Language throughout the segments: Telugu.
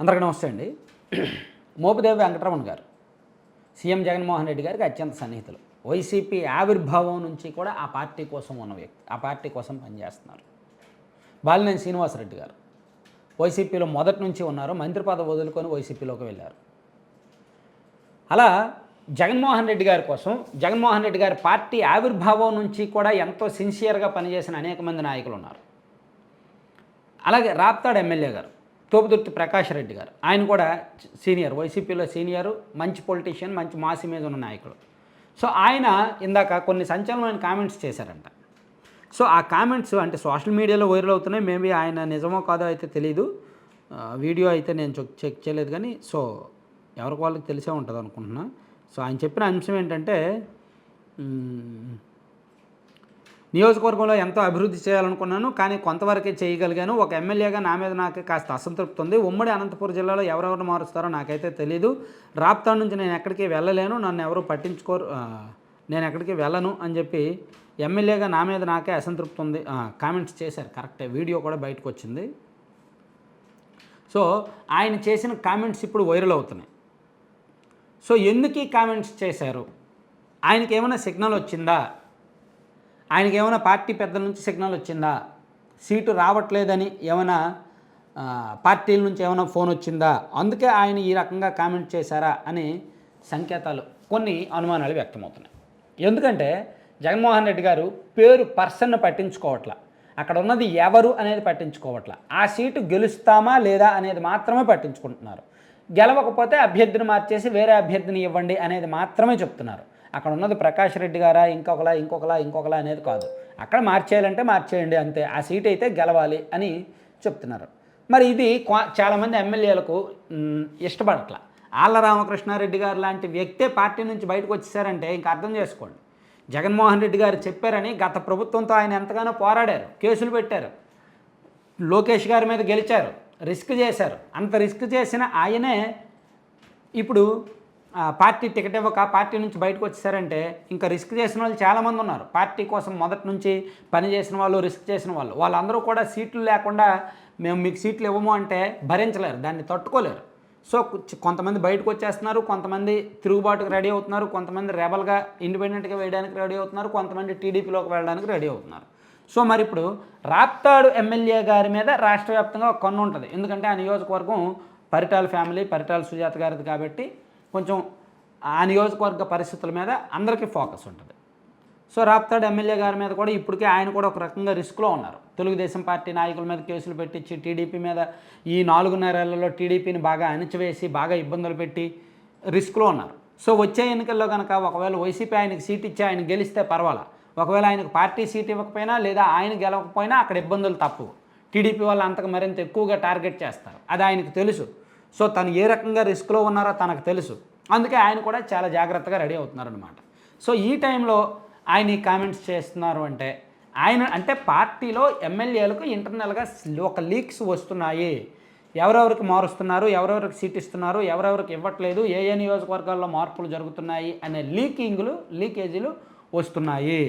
అందరికీ నమస్తే అండి. మోపిదేవి వెంకటరమణ గారు సీఎం జగన్మోహన్ రెడ్డి గారికి అత్యంత సన్నిహితులు. వైసీపీ ఆవిర్భావం నుంచి కూడా ఆ పార్టీ కోసం ఉన్న వ్యక్తి ఆ పార్టీ కోసం పనిచేస్తున్నారు. బాలినేని శ్రీనివాసరెడ్డి గారు వైసీపీలో మొదటి నుంచి ఉన్నారు మంత్రి పదవి వదులుకొని వైసీపీలోకి వెళ్ళారు. అలా జగన్మోహన్ రెడ్డి గారి కోసం జగన్మోహన్ రెడ్డి గారి పార్టీ ఆవిర్భావం నుంచి కూడా ఎంతో సిన్సియర్గా పనిచేసిన అనేక మంది నాయకులు ఉన్నారు. అలాగే రాప్తాడు ఎమ్మెల్యే గారు తోపుదుర్తి ప్రకాష్ రెడ్డి గారు. ఆయన కూడా సీనియర్ వైసీపీలో సీనియర్ మంచి పొలిటీషియన్ మంచి మాస్ ఇమేజ్ ఉన్న నాయకుడు. సో ఆయన ఇందాక కొన్ని సంచలనమైన కామెంట్స్ చేశారంట. సో ఆ కామెంట్స్ అంటే సోషల్ మీడియాలో వైరల్ అవుతున్నాయి. మేబీ ఆయన నిజమో కాదో అయితే తెలియదు వీడియో అయితే నేను చెక్ చెక్ చేయలేదు కానీ సో ఎవరికి వాళ్ళకి తెలిసే ఉంటుంది అనుకుంటున్నా సో ఆయన చెప్పిన అంశం ఏంటంటే నియోజకవర్గంలో ఎంతో అభివృద్ధి చేయాలనుకున్నాను కానీ కొంతవరకే చేయగలిగాను. ఒక ఎమ్మెల్యేగా నా మీద నాకు కాస్త అసంతృప్తి ఉంది ఉమ్మడి అనంతపురం జిల్లాలో ఎవరెవరు మారుస్తారో నాకైతే తెలియదు రాప్తా నుంచి నేను ఎక్కడికి వెళ్ళలేను. నన్ను ఎవరు పట్టించుకోరు నేను ఎక్కడికి వెళ్ళను అని చెప్పి ఎమ్మెల్యేగా నా మీద నాకే అసంతృప్తి ఉంది కామెంట్స్ చేశారు. కరెక్టే. వీడియో కూడా బయటకు వచ్చింది. సో ఆయన చేసిన కామెంట్స్ ఇప్పుడు వైరల్ అవుతున్నాయి. సో ఎందుకు ఈ కామెంట్స్ చేశారు? ఆయనకి ఏమైనా సిగ్నల్ వచ్చిందా? ఆయనకి ఏమైనా పార్టీ పెద్దల నుంచి సిగ్నల్ వచ్చిందా? సీటు రావట్లేదని ఏమైనా పార్టీల నుంచి ఏమైనా ఫోన్ వచ్చిందా? అందుకే ఆయన ఈ రకంగా కామెంట్ చేశారా అని సంకేతాలు కొన్ని అనుమానాలు వ్యక్తమవుతున్నాయి. ఎందుకంటే జగన్మోహన్ రెడ్డి గారు పేరు పర్సన్ను పట్టించుకోవట్ల. అక్కడ ఉన్నది ఎవరు అనేది పట్టించుకోవట్ల. ఆ సీటు గెలుస్తామా లేదా అనేది మాత్రమే పట్టించుకుంటున్నారు. గెలవకపోతే అభ్యర్థిని మార్చేసి వేరే అభ్యర్థిని ఇవ్వండి అనేది మాత్రమే చెప్తున్నారు. అక్కడ ఉన్నది ప్రకాష్ రెడ్డి గారా ఇంకొకలా ఇంకొకలా ఇంకొకలా అనేది కాదు. అక్కడ మార్చేయాలంటే మార్చేయండి అంతే. ఆ సీట్ అయితే గెలవాలి అని చెప్తున్నారు. మరి ఇది క్వా- చాలామంది ఎమ్మెల్యేలకు ఇష్టపడట్ల. ఆళ్ళ రామకృష్ణారెడ్డి గారు లాంటి వ్యక్తే పార్టీ నుంచి బయటకు వచ్చేసారంటే ఇంకా అర్థం చేసుకోండి. జగన్మోహన్ రెడ్డి గారు చెప్పారని గత ప్రభుత్వంతో ఆయన ఎంతగానో పోరాడారు కేసులు పెట్టారు. లోకేష్ గారి మీద గెలిచారు రిస్క్ చేశారు. అంత రిస్క్ చేసిన ఆయనే ఇప్పుడు పార్టీ టికెట్ ఇవ్వక పార్టీ నుంచి బయటకు వచ్చేసారంటే ఇంకా రిస్క్ చేసిన వాళ్ళు చాలామంది ఉన్నారు. పార్టీ కోసం మొదటి నుంచి పని చేసిన వాళ్ళు రిస్క్ చేసిన వాళ్ళు. వాళ్ళందరూ కూడా సీట్లు లేకుండా మేము మీకు సీట్లు ఇవ్వము అంటే భరించలేరు దాన్ని తట్టుకోలేరు. సో కొంతమంది బయటకు వచ్చేస్తున్నారు కొంతమంది తిరుగుబాటుకు రెడీ అవుతున్నారు కొంతమంది రెబల్గా ఇండిపెండెంట్గా వేయడానికి రెడీ అవుతున్నారు కొంతమంది టీడీపీలోకి వెళ్ళడానికి రెడీ అవుతున్నారు. సో మరి ఇప్పుడు రాప్తాడు ఎమ్మెల్యే గారి మీద రాష్ట్ర వ్యాప్తంగా ఒక కన్ను ఉంటుంది. ఎందుకంటే ఆ నియోజకవర్గం పరిటాల ఫ్యామిలీ పరిటాల సుజాత గారిది కాబట్టి కొంచెం ఆ నియోజకవర్గ పరిస్థితుల మీద అందరికీ ఫోకస్ ఉంటుంది. సో రాప్తాడు ఎమ్మెల్యే గారి మీద కూడా ఇప్పటికే ఆయన కూడా ఒక రకంగా రిస్క్లో ఉన్నారు. తెలుగుదేశం పార్టీ నాయకుల మీద కేసులు పెట్టించి టీడీపీ మీద ఈ నాలుగున్నరేళ్ళలో టీడీపీని బాగా అణిచివేసి బాగా ఇబ్బందులు పెట్టి రిస్క్లో ఉన్నారు. సో వచ్చే ఎన్నికల్లో కనుక ఒకవేళ వైసీపీ ఆయనకి సీట్ ఇచ్చి ఆయన గెలిస్తే పర్వాలా? ఒకవేళ ఆయనకు పార్టీ సీట్ ఇవ్వకపోయినా లేదా ఆయన గెలవకపోయినా అక్కడ ఇబ్బందులు తప్పు. టీడీపీ వాళ్ళు అంతకు మరింత ఎక్కువగా టార్గెట్ చేస్తారు. అది ఆయనకు తెలుసు. సో తను ఏ రకంగా రిస్క్లో ఉన్నారో తనకు తెలుసు. అందుకే ఆయన కూడా చాలా జాగ్రత్తగా రెడీ అవుతున్నారనమాట సో ఈ టైంలో ఆయన ఈ కామెంట్స్ చేస్తున్నారు అంటే ఆయన అంటే పార్టీలో ఎమ్మెల్యేలకు ఇంటర్నల్గా ఒక లీక్స్ వస్తున్నాయి. ఎవరెవరికి మారుస్తున్నారు ఎవరెవరికి సీట్ ఇస్తున్నారు ఎవరెవరికి ఇవ్వట్లేదు ఏ ఏ నియోజకవర్గాల్లో మార్పులు జరుగుతున్నాయి అనే లీకింగ్లు లీకేజీలు వస్తున్నాయి.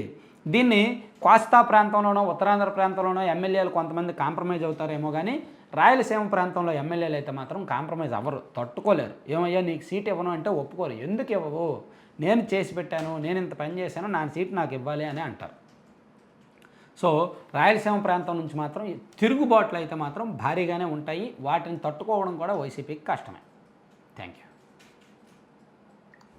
దీన్ని కోస్తా ప్రాంతంలోనో ఉత్తరాంధ్ర ప్రాంతంలోనో ఎమ్మెల్యేలు కొంతమంది కాంప్రమైజ్ అవుతారేమో కానీ రాయలసీమ ప్రాంతంలో ఎమ్మెల్యేలు అయితే మాత్రం కాంప్రమైజ్ అవ్వరు తట్టుకోలేరు. ఏమయ్యా నీకు సీట్ ఇవ్వను అంటే ఒప్పుకోరు. ఎందుకు ఇవ్వవు? నేను చేసి పెట్టాను నేను ఇంత పని చేశాను నా సీట్ నాకు ఇవ్వాలి అని అంటారు. సో రాయలసీమ ప్రాంతం నుంచి మాత్రం తిరుగుబాట్లు అయితే మాత్రం భారీగానే ఉంటాయి. వాటిని తట్టుకోవడం కూడా వైసీపీకి కష్టమే. Thank you